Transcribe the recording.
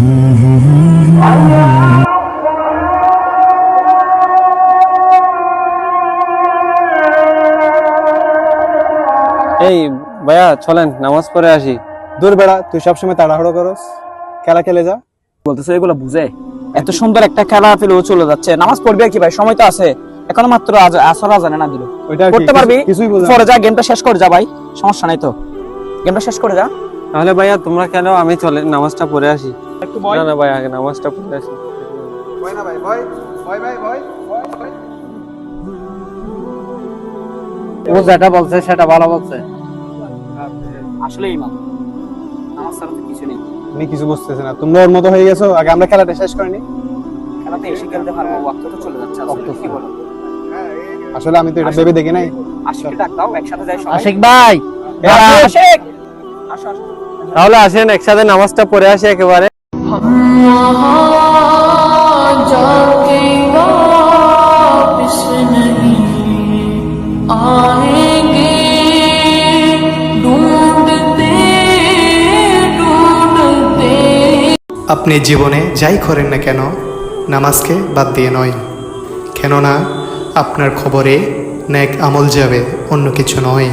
এই ভাইয়া চলেন নামাজ পড়ে আসি। দূর বেড়া তুই সবসময় তাড়াহুড়ো করস। খেলা খেলে যা। বলতেছে এগুলো বুঝে? এত সুন্দর একটা খেলা ফেলে ও চলে যাচ্ছে। নামাজ পড়বে কি ভাই? সময় তো আছে। এখন মাত্র আজ- আসর আজানে না দিল। করতে পারবি? কিছুই বোঝা পরে যা গেমটা শেষ করে যা ভাই। সমস্যা নাই তো। গেমটা শেষ করে যা। তাহলে ভাইয়া তোমরা খেলো আমি চলে নামাজটা পড়ে আসি। একটু না না ভাই আগে নামাজটা পড়ে আসি। ও যেটা বলছে সেটা ভালো বলছে। আসলে ইমাম। নামাজ ছাড়া তো কিছু নেই। আমি কিছু বুঝতেছি না। তোমরা ওর মতো হয়ে গেছো? আগে আমরা খেলাটা শেষ করিনি? খেলাতে এসে খেলতে পারব ওয়াক্ত তো চলে যাচ্ছে। আসলে কি বলো? আসলে আমি তো এটা ভেবে দেখি নাই। আশিককে ডাক দাও একসাথে যাই সবাই। আশিক ভাই! আশিক! আসো আসো। তাহলে আসেন একসাথে নামাজটা পড়ে আসি একেবারে। আপনি জীবনে যাই করেন না কেন নামাজকে বাদ দিয়ে নয় কেননা আপনার খবরে ন্যাক আমল যাবে অন্য কিছু নয়